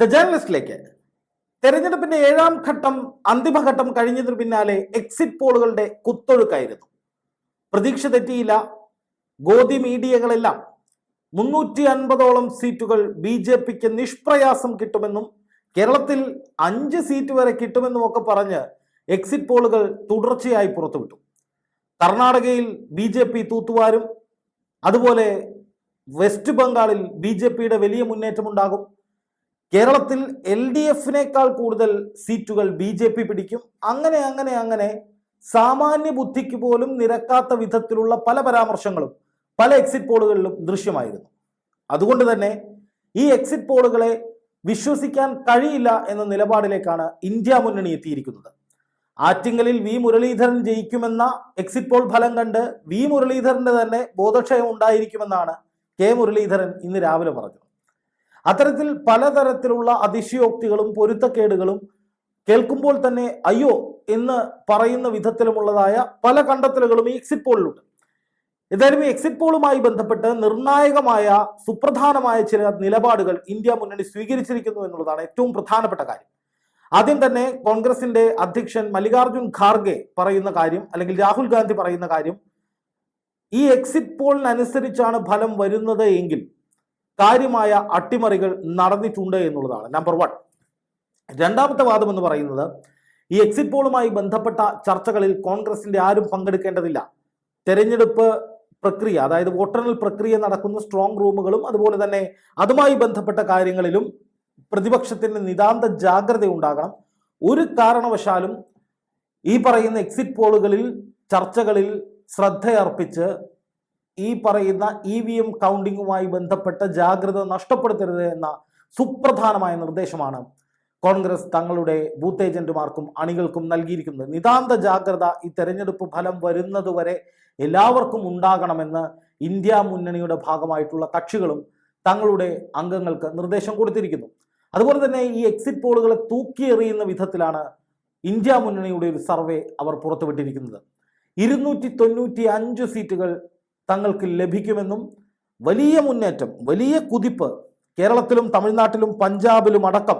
The ജേർണലിസ്റ്റിലേക്ക് തെരഞ്ഞെടുപ്പിന്റെ ഏഴാം ഘട്ടം അന്തിമഘട്ടം കഴിഞ്ഞതിന് പിന്നാലെ എക്സിറ്റ് പോളുകളുടെ കുത്തൊഴുക്കായിരുന്നു. പ്രതീക്ഷ തെറ്റിയില്ല. ഗോതി മീഡിയകളെല്ലാം മുന്നൂറ്റി അൻപതോളം സീറ്റുകൾ ബി ജെ പിക്ക് നിഷ്പ്രയാസം കിട്ടുമെന്നും കേരളത്തിൽ അഞ്ച് സീറ്റ് വരെ കിട്ടുമെന്നും ഒക്കെ പറഞ്ഞ് എക്സിറ്റ് പോളുകൾ തുടർച്ചയായി പുറത്തുവിട്ടു. കർണാടകയിൽ ബി ജെ പി തൂത്തുവാരും അതുപോലെ വെസ്റ്റ് ബംഗാളിൽ ബി ജെ പിയുടെ വലിയ മുന്നേറ്റമുണ്ടാകും. കേരളത്തിൽ എൽ ഡി എഫിനേക്കാൾ കൂടുതൽ സീറ്റുകൾ ബി ജെ പി പിടിക്കും. അങ്ങനെ അങ്ങനെ അങ്ങനെ സാമാന്യ ബുദ്ധിക്ക് പോലും നിരക്കാത്ത വിധത്തിലുള്ള പല പരാമർശങ്ങളും പല എക്സിറ്റ് പോളുകളിലും ദൃശ്യമായിരുന്നു. അതുകൊണ്ട് തന്നെ ഈ എക്സിറ്റ് പോളുകളെ വിശ്വസിക്കാൻ കഴിയില്ല എന്ന നിലപാടിലേക്കാണ് ഇന്ത്യ മുന്നണി എത്തിയിരിക്കുന്നത്. ആറ്റിങ്ങലിൽ വി മുരളീധരൻ ജയിക്കുമെന്ന എക്സിറ്റ് പോൾ ഫലം കണ്ട് വി മുരളീധരന്റെ തന്നെ ബോധക്ഷയം ഉണ്ടായിരിക്കുമെന്നാണ് കെ മുരളീധരൻ ഇന്ന് രാവിലെ പറഞ്ഞത് അത്തരത്തിൽ പലതരത്തിലുള്ള അതിശയോക്തികളും പൊരുത്തക്കേടുകളും കേൾക്കുമ്പോൾ തന്നെ അയ്യോ എന്ന് പറയുന്ന വിധത്തിലുമുള്ളതായ പല കണ്ടെത്തലുകളും ഈ എക്സിറ്റ് പോളിലുണ്ട് എന്തായാലും ഈ എക്സിറ്റ് പോളുമായി ബന്ധപ്പെട്ട് നിർണായകമായ സുപ്രധാനമായ ചില നിലപാടുകൾ ഇന്ത്യ മുന്നണി സ്വീകരിച്ചിരിക്കുന്നു എന്നുള്ളതാണ് ഏറ്റവും പ്രധാനപ്പെട്ട കാര്യം. ആദ്യം തന്നെ കോൺഗ്രസിന്റെ അധ്യക്ഷൻ മല്ലികാർജുൻ ഖാർഗെ പറയുന്ന കാര്യം അല്ലെങ്കിൽ രാഹുൽ ഗാന്ധി പറയുന്ന കാര്യം ഈ എക്സിറ്റ് പോളിനനുസരിച്ചാണ് ഫലം വരുന്നത് എങ്കിൽ കാര്യമായ അട്ടിമറികൾ നടന്നിട്ടുണ്ട് എന്നുള്ളതാണ്. നമ്പർ വൺ രണ്ടാമത്തെ വാദം എന്ന് പറയുന്നത് ഈ എക്സിറ്റ് പോളുമായി ബന്ധപ്പെട്ട ചർച്ചകളിൽ കോൺഗ്രസിന്റെ ആരും പങ്കെടുക്കേണ്ടതില്ല. തെരഞ്ഞെടുപ്പ് പ്രക്രിയ അതായത് വോട്ടെണ്ണൽ പ്രക്രിയ നടക്കുന്ന സ്ട്രോങ് റൂമുകളും അതുപോലെ തന്നെ അതുമായി ബന്ധപ്പെട്ട കാര്യങ്ങളിലും പ്രതിപക്ഷത്തിന് നിതാന്ത ജാഗ്രത ഉണ്ടാകണം. ഒരു കാരണവശാലും ഈ പറയുന്ന എക്സിറ്റ് പോളുകളിൽ ചർച്ചകളിൽ ശ്രദ്ധയർപ്പിച്ച് ഈ പറയുന്ന ഇ വി എം കൗണ്ടിങ്ങുമായി ബന്ധപ്പെട്ട ജാഗ്രത നഷ്ടപ്പെടുത്തരുത് എന്ന സുപ്രധാനമായ നിർദ്ദേശമാണ് കോൺഗ്രസ് തങ്ങളുടെ ബൂത്ത് ഏജന്റുമാർക്കും അണികൾക്കും നൽകിയിരിക്കുന്നത്. നിതാന്ത ജാഗ്രത ഈ തെരഞ്ഞെടുപ്പ് ഫലം വരുന്നതുവരെ എല്ലാവർക്കും ഉണ്ടാകണമെന്ന് ഇന്ത്യ മുന്നണിയുടെ ഭാഗമായിട്ടുള്ള കക്ഷികളും തങ്ങളുടെ അംഗങ്ങൾക്ക് നിർദ്ദേശം കൊടുത്തിരിക്കുന്നു. അതുപോലെ തന്നെ ഈ എക്സിറ്റ് പോളുകളെ തൂക്കിയെറിയുന്ന വിധത്തിലാണ് ഇന്ത്യ മുന്നണിയുടെ ഒരു സർവേ അവർ പുറത്തുവിട്ടിരിക്കുന്നത്. ഇരുന്നൂറ്റി തൊണ്ണൂറ്റി അഞ്ച് സീറ്റുകൾ തങ്ങൾക്ക് ലഭിക്കുമെന്നും വലിയ മുന്നേറ്റം വലിയ കുതിപ്പ് കേരളത്തിലും തമിഴ്നാട്ടിലും പഞ്ചാബിലും അടക്കം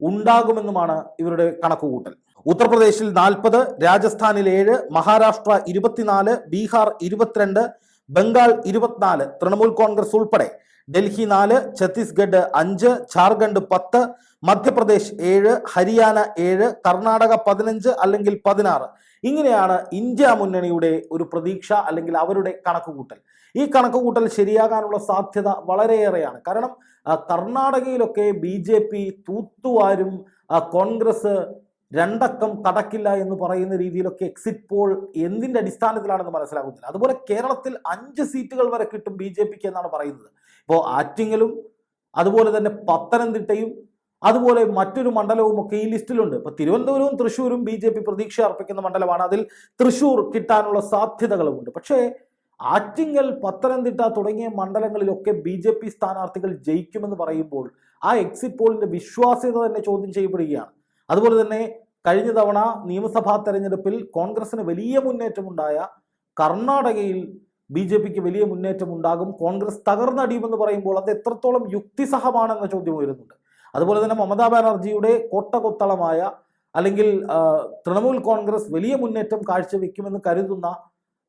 ഉണ്ടാകുമെന്നുമാണ് ഇവരുടെ കണക്കുകൂട്ടൽ. ഉത്തർപ്രദേശിൽ നാൽപ്പത് രാജസ്ഥാനിൽ ഏഴ് മഹാരാഷ്ട്ര ഇരുപത്തിനാല് ബീഹാർ ഇരുപത്തിരണ്ട് ബംഗാൾ ഇരുപത്തിനാല് തൃണമൂൽ കോൺഗ്രസ് ഉൾപ്പെടെ ഡൽഹി നാല് ഛത്തീസ്ഗഡ് അഞ്ച് ജാർഖണ്ഡ് പത്ത് മധ്യപ്രദേശ് ഏഴ് ഹരിയാന ഏഴ് കർണാടക പതിനഞ്ച് അല്ലെങ്കിൽ പതിനാറ്. ഇങ്ങനെയാണ് ഇന്ത്യ മുന്നണിയുടെ ഒരു പ്രതീക്ഷ അല്ലെങ്കിൽ അവരുടെ കണക്കുകൂട്ടൽ. ഈ കണക്കുകൂട്ടൽ ശരിയാകാനുള്ള സാധ്യത വളരെയേറെയാണ്. കാരണം കർണാടകയിലൊക്കെ ബി ജെ പി തൂത്തുവാരും കോൺഗ്രസ് രണ്ടക്കം കടക്കില്ല എന്ന് പറയുന്ന രീതിയിലൊക്കെ എക്സിറ്റ് പോൾ എന്തിന്റെ അടിസ്ഥാനത്തിലാണെന്ന് മനസ്സിലാകുന്നില്ല. അതുപോലെ കേരളത്തിൽ അഞ്ച് സീറ്റുകൾ വരെ കിട്ടും ബി ജെ പിക്ക് എന്നാണ് പറയുന്നത്. ഇപ്പോൾ ആറ്റിങ്ങലും അതുപോലെ തന്നെ പത്തനംതിട്ടയും അതുപോലെ മറ്റൊരു മണ്ഡലവും ഒക്കെ ഈ ലിസ്റ്റിലുണ്ട്. ഇപ്പൊ തിരുവനന്തപുരവും തൃശ്ശൂരും ബി ജെ പി പ്രതീക്ഷ അർപ്പിക്കുന്ന മണ്ഡലമാണ്. അതിൽ തൃശ്ശൂർ കിട്ടാനുള്ള സാധ്യതകളുമുണ്ട്. പക്ഷേ ആറ്റിങ്ങൽ പത്തനംതിട്ട തുടങ്ങിയ മണ്ഡലങ്ങളിലൊക്കെ ബി ജെ പി സ്ഥാനാർത്ഥികൾ ജയിക്കുമെന്ന് പറയുമ്പോൾ ആ എക്സിറ്റ് പോളിന്റെ വിശ്വാസ്യത തന്നെ ചോദ്യം ചെയ്യപ്പെടുകയാണ്. അതുപോലെ തന്നെ കഴിഞ്ഞ തവണ നിയമസഭാ തെരഞ്ഞെടുപ്പിൽ കോൺഗ്രസിന് വലിയ മുന്നേറ്റമുണ്ടായ കർണാടകയിൽ ബി ജെ പിക്ക് വലിയ മുന്നേറ്റം ഉണ്ടാകും. കോൺഗ്രസ് തകർന്നടിയുമെന്ന് പറയുമ്പോൾ അത് എത്രത്തോളം യുക്തിസഹമാണെന്ന ചോദ്യം ഉയരുന്നുണ്ട്. അതുപോലെ തന്നെ മമതാ ബാനർജിയുടെ കോട്ടകൊത്തളമായ അല്ലെങ്കിൽ ആ, തൃണമൂൽ കോൺഗ്രസ് വലിയ മുന്നേറ്റം കാഴ്ചവെക്കുമെന്ന് കരുതുന്ന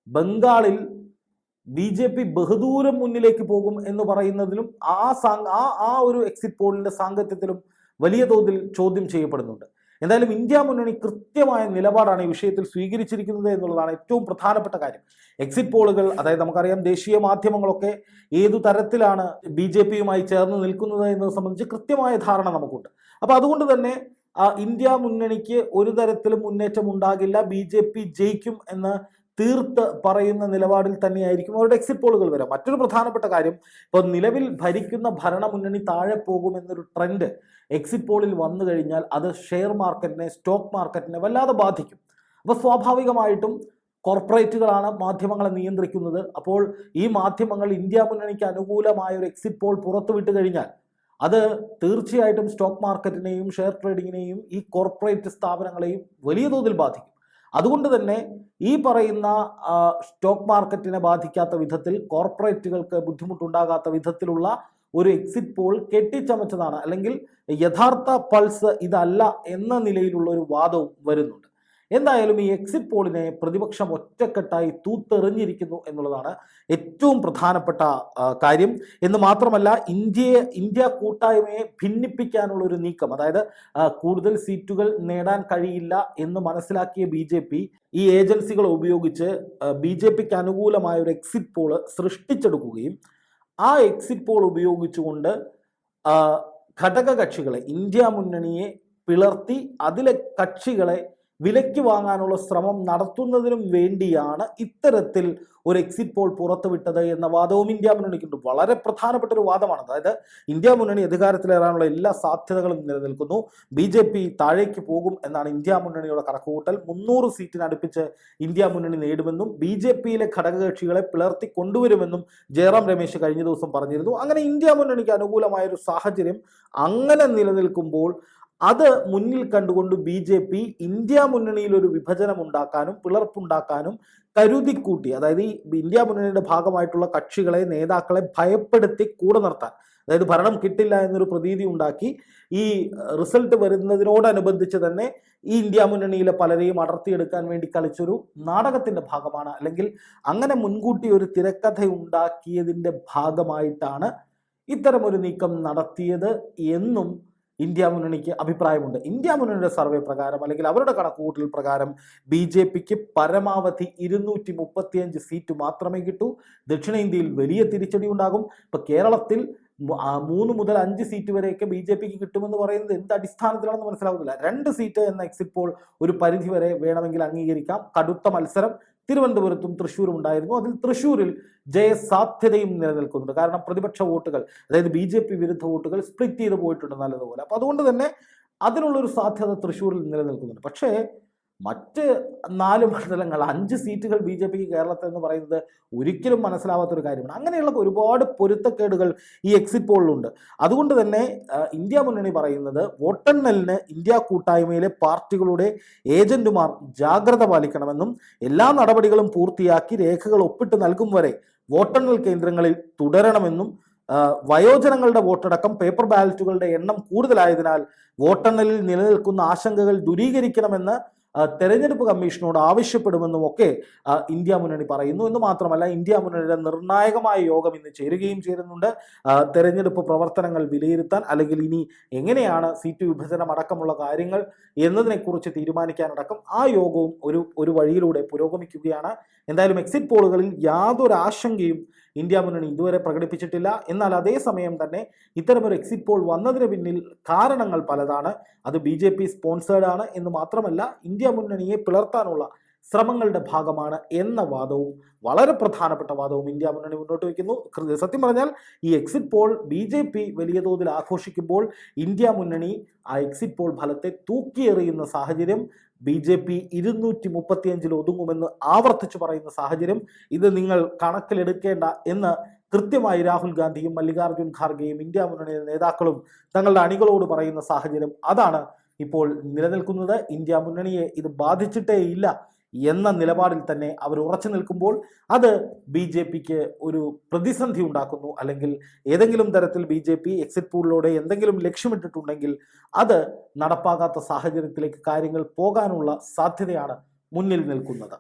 ബംഗാളിൽ ബി ജെ പി ബഹുദൂരം മുന്നിലേക്ക് പോകും എന്ന് പറയുന്നതിലും ആ സാ ആ ആ ഒരു എക്സിറ്റ് പോളിന്റെ സാങ്കത്യത്തിലും വലിയ തോതിൽ ചോദ്യം ചെയ്യപ്പെടുന്നുണ്ട്. എന്തായാലും ഇന്ത്യ മുന്നണി കൃത്യമായ നിലപാടാണ് ഈ വിഷയത്തിൽ സ്വീകരിച്ചിരിക്കുന്നത് എന്നുള്ളതാണ് ഏറ്റവും പ്രധാനപ്പെട്ട കാര്യം. എക്സിറ്റ് പോളുകൾ അതായത് നമുക്കറിയാം ദേശീയ മാധ്യമങ്ങളൊക്കെ ഏതു തരത്തിലാണ് ബി ജെ പിയുമായി ചേർന്ന് നിൽക്കുന്നത് എന്നത് സംബന്ധിച്ച് കൃത്യമായ ധാരണ നമുക്കുണ്ട്. അപ്പൊ അതുകൊണ്ട് തന്നെ ഇന്ത്യ മുന്നണിക്ക് ഒരു തരത്തിലും മുന്നേറ്റം ഉണ്ടാകില്ല ബി ജെ പി ജയിക്കും എന്ന് തീർത്ത് പറയുന്ന നിലപാടിൽ തന്നെയായിരിക്കും അവരുടെ എക്സിറ്റ് പോളുകൾ വരാം. മറ്റൊരു പ്രധാനപ്പെട്ട കാര്യം ഇപ്പോൾ നിലവിൽ ഭരിക്കുന്ന ഭരണമുന്നണി താഴെ പോകുമെന്നൊരു ട്രെൻഡ് എക്സിറ്റ് പോളിൽ വന്നു കഴിഞ്ഞാൽ അത് ഷെയർ മാർക്കറ്റിനെ സ്റ്റോക്ക് മാർക്കറ്റിനെ വല്ലാതെ ബാധിക്കും. അപ്പോൾ സ്വാഭാവികമായിട്ടും കോർപ്പറേറ്റുകളാണ് മാധ്യമങ്ങളെ നിയന്ത്രിക്കുന്നത്. അപ്പോൾ ഈ മാധ്യമങ്ങൾ ഇന്ത്യ മുന്നണിക്ക് അനുകൂലമായ ഒരു എക്സിറ്റ് പോൾ പുറത്തുവിട്ട് കഴിഞ്ഞാൽ അത് തീർച്ചയായിട്ടും സ്റ്റോക്ക് മാർക്കറ്റിനെയും ഷെയർ ട്രേഡിങ്ങിനെയും ഈ കോർപ്പറേറ്റ് സ്ഥാപനങ്ങളെയും വലിയ തോതിൽ ബാധിക്കും. അതുകൊണ്ട് തന്നെ ഈ പറയുന്ന സ്റ്റോക്ക് മാർക്കറ്റിനെ ബാധിക്കാത്ത വിധത്തിൽ കോർപ്പറേറ്റുകൾക്ക് ബുദ്ധിമുട്ടുണ്ടാകാത്ത വിധത്തിലുള്ള ഒരു എക്സിറ്റ് പോൾ കെട്ടിച്ചമച്ചതാണ്. അല്ലെങ്കിൽ യഥാർത്ഥ പൾസ് ഇതല്ല എന്ന നിലയിലുള്ള ഒരു വാദവും വരുന്നുണ്ട്. എന്തായാലും ഈ എക്സിറ്റ് പോളിനെ പ്രതിപക്ഷം ഒറ്റക്കെട്ടായി തൂത്തെറിഞ്ഞിരിക്കുന്നു എന്നുള്ളതാണ് ഏറ്റവും പ്രധാനപ്പെട്ട കാര്യം. എന്ന് മാത്രമല്ല ഇന്ത്യയെ ഇന്ത്യ കൂട്ടായ്മയെ ഭിന്നിപ്പിക്കാനുള്ള ഒരു നീക്കം അതായത് കൂടുതൽ സീറ്റുകൾ നേടാൻ കഴിയില്ല എന്ന് മനസ്സിലാക്കിയ ബി ജെ പി ഈ ഏജൻസികളെ ഉപയോഗിച്ച് ബി ജെ പിക്ക് അനുകൂലമായ ഒരു എക്സിറ്റ് പോൾ സൃഷ്ടിച്ചെടുക്കുകയും ആ എക്സിറ്റ് പോൾ ഉപയോഗിച്ചുകൊണ്ട് ഘടക കക്ഷികളെ ഇന്ത്യ മുന്നണിയെ പിളർത്തി അതിലെ കക്ഷികളെ വിലയ്ക്ക് വാങ്ങാനുള്ള ശ്രമം നടത്തുന്നതിനും വേണ്ടിയാണ് ഇത്തരത്തിൽ ഒരു എക്സിറ്റ് പോൾ പുറത്തുവിട്ടത് എന്ന വാദവും ഇന്ത്യ മുന്നണിക്കുണ്ട്. വളരെ പ്രധാനപ്പെട്ട ഒരു വാദമാണ്. അതായത് ഇന്ത്യ മുന്നണി അധികാരത്തിലേറാനുള്ള എല്ലാ സാധ്യതകളും നിലനിൽക്കുന്നു. ബി ജെ പി താഴേക്ക് പോകും എന്നാണ് ഇന്ത്യ മുന്നണിയുടെ കണക്കുകൂട്ടൽ. മുന്നൂറ് സീറ്റിനടുപ്പിച്ച് ഇന്ത്യ മുന്നണി നേടുമെന്നും ബി ജെ പിയിലെ ഘടകകക്ഷികളെ പിളർത്തി കൊണ്ടുവരുമെന്നും ജയറാം രമേശ് കഴിഞ്ഞ ദിവസം പറഞ്ഞിരുന്നു. അങ്ങനെ ഇന്ത്യ മുന്നണിക്ക് അനുകൂലമായ ഒരു സാഹചര്യം അങ്ങനെ നിലനിൽക്കുമ്പോൾ അത് മുന്നിൽ കണ്ടുകൊണ്ട് ബി ജെ പി ഇന്ത്യ മുന്നണിയിൽ ഒരു വിഭജനം ഉണ്ടാക്കാനും പിളർപ്പുണ്ടാക്കാനും കരുതിക്കൂട്ടി. അതായത് ഈ ഇന്ത്യ മുന്നണിയുടെ ഭാഗമായിട്ടുള്ള കക്ഷികളെ നേതാക്കളെ ഭയപ്പെടുത്തി കൂടെ നിർത്താൻ. അതായത് ഭരണം കിട്ടില്ല എന്നൊരു പ്രതീതി ഉണ്ടാക്കി ഈ റിസൾട്ട് വരുന്നതിനോടനുബന്ധിച്ച് തന്നെ ഈ ഇന്ത്യ മുന്നണിയിലെ പലരെയും അടർത്തിയെടുക്കാൻ വേണ്ടി കളിച്ചൊരു നാടകത്തിന്റെ ഭാഗമാണ്. അല്ലെങ്കിൽ അങ്ങനെ മുൻകൂട്ടി ഒരു തിരക്കഥ ഉണ്ടാക്കിയതിന്റെ ഭാഗമായിട്ടാണ് ഇത്തരമൊരു നീക്കം നടത്തിയത് എന്നും ഇന്ത്യ മുന്നണിക്ക് അഭിപ്രായമുണ്ട്. ഇന്ത്യ മുന്നണിയുടെ സർവേ പ്രകാരം അല്ലെങ്കിൽ അവരുടെ കണക്കുകൂട്ടൽ പ്രകാരം ബി ജെ പിക്ക് പരമാവധി ഇരുന്നൂറ്റി മുപ്പത്തിയഞ്ച് സീറ്റ് മാത്രമേ കിട്ടൂ. ദക്ഷിണേന്ത്യയിൽ വലിയ തിരിച്ചടി ഉണ്ടാകും. ഇപ്പൊ കേരളത്തിൽ മൂന്ന് മുതൽ അഞ്ച് സീറ്റ് വരെയൊക്കെ ബി ജെ പിക്ക് കിട്ടുമെന്ന് പറയുന്നത് എന്ത് അടിസ്ഥാനത്തിലാണെന്ന് മനസ്സിലാവുന്നില്ല. രണ്ട് സീറ്റ് എന്ന എക്സിറ്റ് പോൾ ഒരു പരിധി വരെ വേണമെങ്കിൽ അംഗീകരിക്കാം. കടുത്ത മത്സരം. തിരുവനന്തപുരത്തും തൃശ്ശൂരും ഉണ്ടായിരുന്നു. അതിൽ തൃശ്ശൂരിൽ ജയസാധ്യതയും നിലനിൽക്കുന്നുണ്ട്. കാരണം പ്രതിപക്ഷ വോട്ടുകൾ അതായത് ബി ജെ പി വിരുദ്ധ വോട്ടുകൾ സ്പ്ലിറ്റ് ചെയ്ത് പോയിട്ടുണ്ട് നല്ലതുപോലെ. അപ്പൊ അതുകൊണ്ട് തന്നെ അതിനുള്ളൊരു സാധ്യത തൃശ്ശൂരിൽ നിലനിൽക്കുന്നുണ്ട്. പക്ഷേ മറ്റ് നാല് മണ്ഡലങ്ങൾ അഞ്ച് സീറ്റുകൾ ബി ജെ പിക്ക് കേരളത്തിൽ എന്ന് പറയുന്നത് ഒരിക്കലും മനസ്സിലാവാത്തൊരു കാര്യമാണ്. അങ്ങനെയുള്ള ഒരുപാട് പൊരുത്തക്കേടുകൾ ഈ എക്സിറ്റ് പോളിലുണ്ട്. അതുകൊണ്ട് തന്നെ ഇന്ത്യ മുന്നണി പറയുന്നത് വോട്ടെണ്ണലിന് ഇന്ത്യ കൂട്ടായ്മയിലെ പാർട്ടികളുടെ ഏജന്റുമാർ ജാഗ്രത പാലിക്കണമെന്നും എല്ലാ നടപടികളും പൂർത്തിയാക്കി രേഖകൾ ഒപ്പിട്ട് നൽകും വരെ വോട്ടെണ്ണൽ കേന്ദ്രങ്ങളിൽ തുടരണമെന്നും വയോജനങ്ങളുടെ വോട്ടടക്കം പേപ്പർ ബാലറ്റുകളുടെ എണ്ണം കൂടുതലായതിനാൽ വോട്ടെണ്ണലിൽ നിലനിൽക്കുന്ന ആശങ്കകൾ ദൂരീകരിക്കണമെന്ന് തെരഞ്ഞെടുപ്പ് കമ്മീഷനോട് ആവശ്യപ്പെടുമെന്നും ഒക്കെ ഇന്ത്യ മുന്നണി പറയുന്നു. എന്ന് മാത്രമല്ല ഇന്ത്യ മുന്നണിയുടെ നിർണായകമായ യോഗം ഇന്ന് ചേരുകയും ചേരുന്നുണ്ട്. തെരഞ്ഞെടുപ്പ് പ്രവർത്തനങ്ങൾ വിലയിരുത്താൻ അല്ലെങ്കിൽ ഇനി എങ്ങനെയാണ് സീറ്റ് വിഭജനം അടക്കമുള്ള കാര്യങ്ങൾ എന്നതിനെക്കുറിച്ച് തീരുമാനിക്കാനടക്കം ആ യോഗവും ഒരു ഒരു വഴിയിലൂടെ പുരോഗമിക്കുകയാണ്. എന്തായാലും എക്സിറ്റ് പോളുകളിൽ യാതൊരു ആശങ്കയും ഇന്ത്യ മുന്നണി ഇതുവരെ പ്രകടിപ്പിച്ചിട്ടില്ല. എന്നാൽ അതേസമയം തന്നെ ഇത്തരമൊരു എക്സിറ്റ് പോൾ വന്നതിന് പിന്നിൽ കാരണങ്ങൾ പലതാണ്. അത് ബി ജെ പി സ്പോൺസേഡ് ആണ് എന്ന് മാത്രമല്ല ഇന്ത്യ മുന്നണിയെ പിളർത്താനുള്ള ശ്രമങ്ങളുടെ ഭാഗമാണ് എന്ന വാദവും വളരെ പ്രധാനപ്പെട്ട വാദവും ഇന്ത്യ മുന്നണി മുന്നോട്ട് വയ്ക്കുന്നു. സത്യം പറഞ്ഞാൽ ഈ exit poll B J P വലിയ തോതിൽ ആഘോഷിക്കുമ്പോൾ ഇന്ത്യ മുന്നണി ആ എക്സിറ്റ് പോൾ ഫലത്തെ തൂക്കിയെറിയുന്ന സാഹചര്യം ബി ജെ പി ഇരുന്നൂറ്റി മുപ്പത്തിയഞ്ചിൽ ഒതുങ്ങുമെന്ന് ആവർത്തിച്ചു പറയുന്ന സാഹചര്യം ഇത് നിങ്ങൾ കണക്കിലെടുക്കേണ്ട എന്ന് കൃത്യമായി രാഹുൽ ഗാന്ധിയും മല്ലികാർജുൻ ഖാർഗെയും ഇന്ത്യ മുന്നണിയിലെ നേതാക്കളും തങ്ങളുടെ അണികളോട് പറയുന്ന സാഹചര്യം അതാണ് ഇപ്പോൾ നിലനിൽക്കുന്നത്. ഇന്ത്യ മുന്നണിയെ ഇത് ബാധിച്ചിട്ടേ ഇല്ല എന്ന നിലപാടിൽ തന്നെ അവർ ഉറച്ചു നിൽക്കുമ്പോൾ അത് ബി ജെ പിക്ക് ഒരു പ്രതിസന്ധി ഉണ്ടാക്കുന്നു. അല്ലെങ്കിൽ ഏതെങ്കിലും തരത്തിൽ ബി ജെ പി എക്സിറ്റ് പൂളിലൂടെ എന്തെങ്കിലും ലക്ഷ്യമിട്ടിട്ടുണ്ടെങ്കിൽ അത് നടപ്പാകാത്ത സാഹചര്യത്തിലേക്ക് കാര്യങ്ങൾ പോകാനുള്ള സാധ്യതയാണ് മുന്നിൽ നിൽക്കുന്നത്.